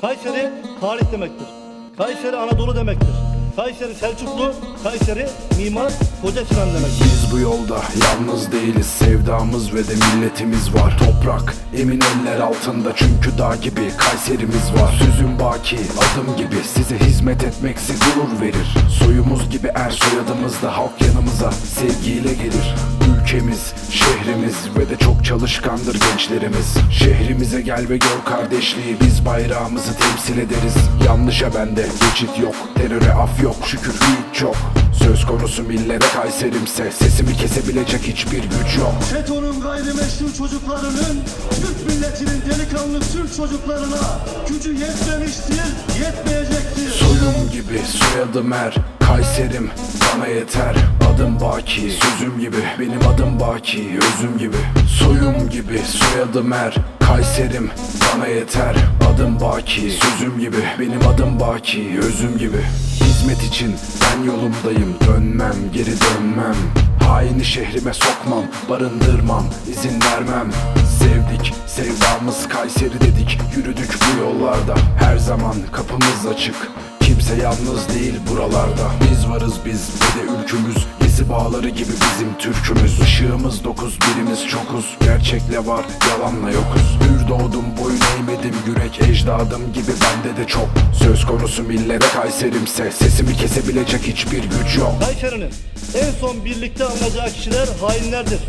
Kayseri tarih demektir. Kayseri Anadolu demektir. Kayseri Selçuklu, Kayseri Mimar Koca Sinan demektir. Biz bu yolda yalnız değiliz Sevdamız ve de milletimiz var Toprak emin eller altında Çünkü dağ gibi Kayserimiz var Sözüm baki adım gibi Size hizmet etmek size gurur verir Soyumuz gibi er soyadımız da Halk yanımıza sevgiyle gelir Ülkemiz, şehrimiz ve de çok çalışkandır gençlerimiz. Şehrimize gel ve gör kardeşliği. Biz bayrağımızı temsil ederiz. Yanlışa bende geçit yok. Teröre af yok şükür büyük çok Söz konusu millete Kayserimse Sesimi kesebilecek hiçbir güç yok. FETÖ'nün gayrimeşru çocuklarının Türk milletinin delikanlı Türk çocuklarına gücü yetmemiştir, gibi soyadım er Kayserim bana yeter. Adım Baki sözüm gibi Benim adım Baki özüm gibi. Soyum gibi soyadım er Kayserim bana yeter. Adım Baki sözüm gibi Benim adım Baki özüm gibi. Hizmet için ben yolumdayım Dönmem geri dönmem. Haini şehrime sokmam Barındırmam izin vermem. Sevdik sevdamız Kayseri dedik Yürüdük bu yollarda. Her zaman kapımız açık Kimse yalnız değil buralarda. Biz varız biz ve de ülkümüz. Gezi bağları gibi bizim türkümüz. Işığımız dokuz birimiz çokuz. Gerçekle var yalanla yokuz. Hür doğdum boyun eğmedim Yürek ecdadım gibi bende de çok. Söz konusu millete Kayserimse Sesimi kesebilecek hiçbir güç yok. Kayseri'nin en son birlikte alınacağı kişiler hainlerdir,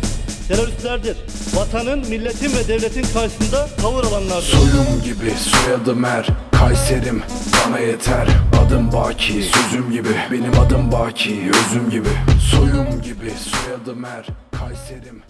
teröristlerdir. Vatanın, milletin ve devletin karşısında tavır alanlardır. Soyum gibi soyadım er Kayserim bana yeter. Adım Baki sözüm gibi Benim adım Baki. Özüm gibi Soyum gibi soyadım er Kayserim